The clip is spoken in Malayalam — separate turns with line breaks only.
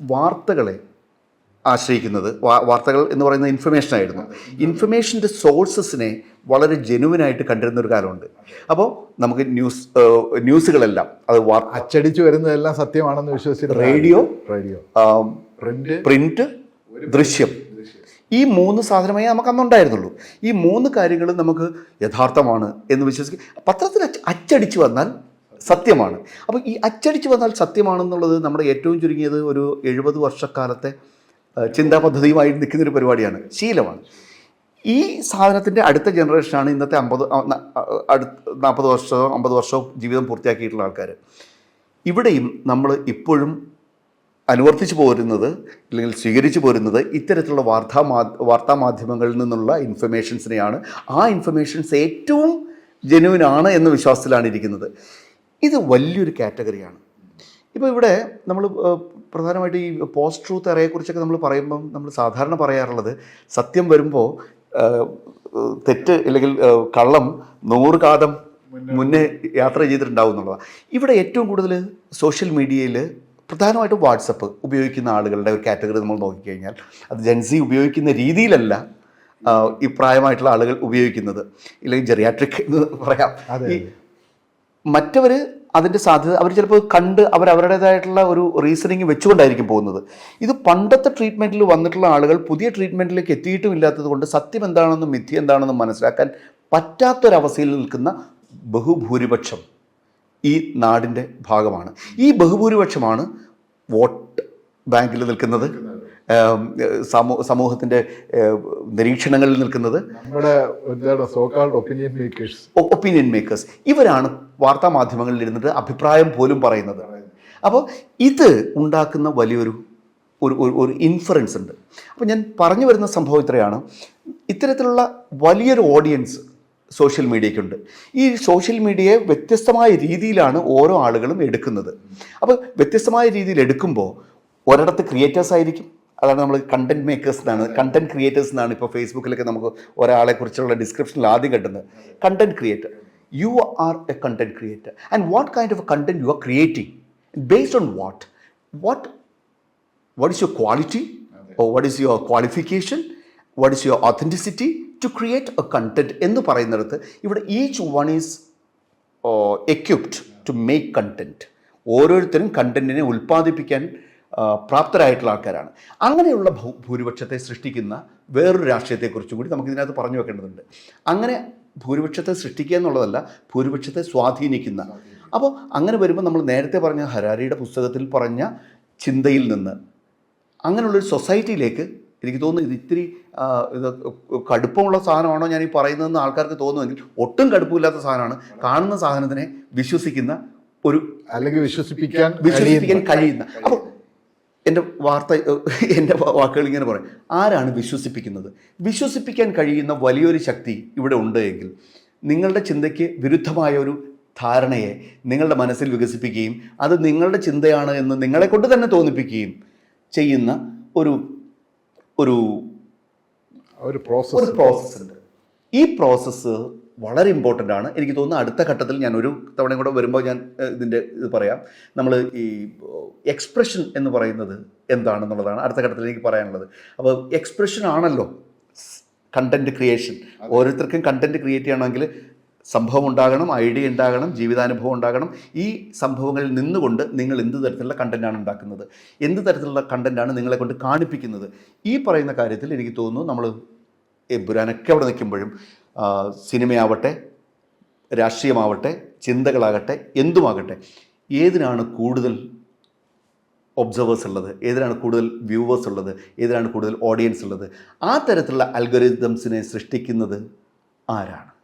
വാർത്തകളെ ആശ്രയിക്കുന്നത് വാർത്തകൾ എന്ന് പറയുന്നത് ഇൻഫർമേഷൻ ആയിരുന്നു. ഇൻഫർമേഷന്റെ സോഴ്സസിനെ വളരെ ജെനുവിനായിട്ട് കണ്ടിരുന്ന ഒരു കാലമുണ്ട്. അപ്പോൾ നമുക്ക് ന്യൂസ് ന്യൂസുകളെല്ലാം അത്
അച്ചടിച്ചു വരുന്നതെല്ലാം സത്യമാണെന്ന് വിശ്വസിച്ചു
റേഡിയോ
റേഡിയോ പ്രിന്റ്
പ്രിന്റ് ദൃശ്യം. ഈ മൂന്ന് സാധനമേ നമുക്ക് അന്നുണ്ടായിരുന്നുള്ളൂ. ഈ മൂന്ന് കാര്യങ്ങളും നമുക്ക് യഥാർത്ഥമാണ് എന്ന് വിശ്വസിക്കുക പത്രത്തിൽ അച്ചടിച്ച് വന്നാൽ സത്യമാണ്. അപ്പോൾ ഈ അച്ചടിച്ച് വന്നാൽ സത്യമാണെന്നുള്ളത് നമ്മുടെ ഏറ്റവും ചുരുങ്ങിയത് ഒരു എഴുപത് വർഷക്കാലത്തെ ചിന്താ പദ്ധതിയുമായി നിൽക്കുന്ന ഒരു പരിപാടിയാണ്. ശീലമാണ്. ഈ സാധനത്തിന്റെ അടുത്ത ജനറേഷനാണ് ഇന്നത്തെ അമ്പത് അടുത്ത നാൽപ്പത് വർഷമോ അമ്പത് വർഷമോ ജീവിതം പൂർത്തിയാക്കിയിട്ടുള്ള ആൾക്കാർ ഇവിടെയും നമ്മൾ ഇപ്പോഴും അനുവർത്തിച്ചു പോരുന്നത് അല്ലെങ്കിൽ സ്വീകരിച്ചു പോരുന്നത് ഇത്തരത്തിലുള്ള വാർത്താ മാ വാർത്താ മാധ്യമങ്ങളിൽ നിന്നുള്ള ഇൻഫർമേഷൻസിനെയാണ്. ആ ഇൻഫർമേഷൻസ് ഏറ്റവും ജെനുവിനാണ് എന്ന വിശ്വാസത്തിലാണ് ഇരിക്കുന്നത്. ഇത് വലിയൊരു കാറ്റഗറിയാണ്. ഇപ്പോൾ ഇവിടെ നമ്മൾ പ്രധാനമായിട്ട് ഈ പോസ്റ്റ് ട്രൂത്ത് എറയെക്കുറിച്ചൊക്കെ നമ്മൾ പറയുമ്പം നമ്മൾ സാധാരണ പറയാറുള്ളത് സത്യം വരുമ്പോൾ തെറ്റ് അല്ലെങ്കിൽ കള്ളം നൂറ് കാതം മുന്നേ യാത്ര ചെയ്തിട്ടുണ്ടാവും എന്നുള്ളതാണ് ഇവിടെ ഏറ്റവും കൂടുതൽ സോഷ്യൽ മീഡിയയിൽ പ്രധാനമായിട്ടും വാട്സപ്പ് ഉപയോഗിക്കുന്ന ആളുകളുടെ ഒരു കാറ്റഗറി നമ്മൾ നോക്കിക്കഴിഞ്ഞാൽ അത് ജെൻസി ഉപയോഗിക്കുന്ന രീതിയിലല്ല ഈ പ്രായമായിട്ടുള്ള ആളുകൾ ഉപയോഗിക്കുന്നത്. ഇല്ലെങ്കിൽ ജെറിയാട്രിക് എന്ന് പറയാം. മറ്റവർ അതിന്റെ സാധ്യത അവർ ചിലപ്പോൾ കണ്ട് അവർ അവരുടേതായിട്ടുള്ള ഒരു റീസണിങ് വെച്ചുകൊണ്ടായിരിക്കും പോകുന്നത്. ഇത് പണ്ടത്തെ ട്രീറ്റ്മെന്റിൽ വന്നിട്ടുള്ള ആളുകൾ പുതിയ ട്രീറ്റ്മെന്റിലേക്ക് എത്തിയിട്ടും ഇല്ലാത്തത് കൊണ്ട് സത്യം എന്താണെന്നും മിഥ്യ എന്താണെന്നും മനസ്സിലാക്കാൻ പറ്റാത്തൊരവസ്ഥയിൽ നിൽക്കുന്ന ബഹുഭൂരിപക്ഷം ഈ നാടിന്റെ ഭാഗമാണ്. ഈ ബഹുഭൂരിപക്ഷമാണ് വോട്ട് ബാങ്കിൽ നിൽക്കുന്നത്. സമൂ സമൂഹത്തിന്റെ നിരീക്ഷണങ്ങളിൽ നിൽക്കുന്നത്
നമ്മുടെ എന്താണ് so called opinion makers
opinion makers ഇവരാണ് വാർത്താ മാധ്യമങ്ങളിൽ ഇരുന്നിട്ട് അഭിപ്രായം പോലും പറയുന്നത്. അപ്പോൾ ഇത് ഉണ്ടാക്കുന്ന വലിയൊരു ഒരു ഒരു ഒരു ഇൻഫറൻസ് ഉണ്ട്. അപ്പോൾ ഞാൻ പറഞ്ഞു വരുന്ന സംഭവം ഇത്രയാണ്. ഇത്തരത്തിലുള്ള വലിയൊരു ഓഡിയൻസ് സോഷ്യൽ മീഡിയയ്ക്കുണ്ട് ഈ സോഷ്യൽ മീഡിയയെ വ്യത്യസ്തമായ രീതിയിലാണ് ഓരോ ആളുകളും എടുക്കുന്നത്. അപ്പോൾ വ്യത്യസ്തമായ രീതിയിൽ എടുക്കുമ്പോൾ ഒരിടത്ത് ക്രിയേറ്റേഴ്സ് ആയിരിക്കും അതാണ് നമ്മൾ കണ്ടന്റ് മേക്കേഴ്സ് എന്നാണ് കണ്ടന്റ് ക്രിയേറ്റേഴ്സ് എന്നാണ് ഇപ്പോൾ ഫേസ്ബുക്കിലൊക്കെ നമുക്ക് ഒരാളെ കുറിച്ചുള്ള ഡിസ്ക്രിപ്ഷനിൽ ആദ്യം കിട്ടുന്നത്. Content creator you are a content creator and what kind of content you are creating based on what what what is your quality or what is your qualification what is your authenticity? To create a content എന്ന് പറയുന്നിടത്ത് ഇവിടെ each one is equipped to make content ഓരോരുത്തരും കണ്ടന്റിനെ ഉൽപ്പാദിപ്പിക്കാൻ പ്രാപ്തരായിട്ടുള്ള ആൾക്കാരാണ്. അങ്ങനെയുള്ള ഭൂരിപക്ഷത്തെ സൃഷ്ടിക്കുന്ന വേറൊരു രാഷ്ട്രീയത്തെക്കുറിച്ചും കൂടി നമുക്ക് ഇതിനകത്ത് പറഞ്ഞു വെക്കേണ്ടതുണ്ട്. അങ്ങനെ ഭൂരിപക്ഷത്തെ സൃഷ്ടിക്കുക എന്നുള്ളതല്ല ഭൂരിപക്ഷത്തെ സ്വാധീനിക്കുന്ന. അപ്പോൾ അങ്ങനെ വരുമ്പോൾ നമ്മൾ നേരത്തെ പറഞ്ഞ ഹരാരിയുടെ പുസ്തകത്തിൽ പറഞ്ഞ ചിന്തയിൽ നിന്ന് അങ്ങനെയുള്ളൊരു സൊസൈറ്റിയിലേക്ക് എനിക്ക് തോന്നുന്നു ഇത് ഇത്തിരി ഇത് കടുപ്പമുള്ള സാധനമാണോ ഞാൻ ഈ പറയുന്നതെന്ന് ആൾക്കാർക്ക് തോന്നുമെങ്കിൽ ഒട്ടും കടുപ്പമില്ലാത്ത സാധനമാണ്. കാണുന്ന സാധനത്തിനെ വിശ്വസിക്കുന്ന ഒരു
അല്ലെങ്കിൽ വിശ്വസിപ്പിക്കാൻ
വിശ്വസിപ്പിക്കാൻ കഴിയുന്ന. അപ്പോൾ എന്റെ വാർത്ത എന്റെ വാക്കുകൾ ഇങ്ങനെ പറയും. ആരാണ് വിശ്വസിപ്പിക്കുന്നത്? വിശ്വസിപ്പിക്കാൻ കഴിയുന്ന വലിയൊരു ശക്തി ഇവിടെ ഉണ്ട് എങ്കിൽ നിങ്ങളുടെ ചിന്തയ്ക്ക് വിരുദ്ധമായ ഒരു ധാരണയെ നിങ്ങളുടെ മനസ്സിൽ വികസിപ്പിക്കുകയും അത് നിങ്ങളുടെ ചിന്തയാണ് എന്ന് നിങ്ങളെ കൊണ്ട് തന്നെ തോന്നിപ്പിക്കുകയും ചെയ്യുന്ന ഒരു ഒരു
ഒരു
ഒരു
പ്രോസസ്
പ്രോസസ്സ് ഉണ്ട്. ഈ പ്രോസസ്സ് വളരെ ഇമ്പോർട്ടന്റ് ആണ്. എനിക്ക് തോന്നുന്നു അടുത്ത ഘട്ടത്തിൽ ഞാൻ ഒരു തവണയും കൂടെ വരുമ്പോൾ ഞാൻ ഇതിന്റെ ഇത് പറയാം. നമ്മൾ ഈ എക്സ്പ്രഷൻ എന്ന് പറയുന്നത് എന്താണെന്നുള്ളതാണ് അടുത്ത ഘട്ടത്തിൽ എനിക്ക് പറയാനുള്ളത്. അപ്പോൾ എക്സ്പ്രഷൻ ആണല്ലോ കണ്ടന്റ് ക്രിയേഷൻ ഓരോരുത്തർക്കും കണ്ടന്റ് ക്രിയേറ്റ് ചെയ്യണമെങ്കിൽ സംഭവം ഉണ്ടാകണം ഐഡിയ ഉണ്ടാകണം ജീവിതാനുഭവം ഉണ്ടാകണം. ഈ സംഭവങ്ങളിൽ നിന്നുകൊണ്ട് നിങ്ങൾ എന്ത് തരത്തിലുള്ള കണ്ടന്റാണ് ഉണ്ടാക്കുന്നത്? എന്ത് തരത്തിലുള്ള കണ്ടന്റാണ് നിങ്ങളെ കൊണ്ട് കാണിപ്പിക്കുന്നത്? ഈ പറയുന്ന കാര്യത്തിൽ എനിക്ക് തോന്നുന്നു നമ്മൾ എമ്പുരാനൊക്കെ അവിടെ നിൽക്കുമ്പോഴും സിനിമയാവട്ടെ രാഷ്ട്രീയമാവട്ടെ ചിന്തകളാകട്ടെ എന്തുമാകട്ടെ ഏതിനാണ് കൂടുതൽ ഒബ്സർവേഴ്സ് ഉള്ളത്? ഏതിനാണ് കൂടുതൽ വ്യൂവേഴ്സ് ഉള്ളത്? ഏതിനാണ് കൂടുതൽ ഓഡിയൻസ് ഉള്ളത്? ആ തരത്തിലുള്ള അൽഗോരിതംസിനെ സൃഷ്ടിക്കുന്നത് ആരാണ്?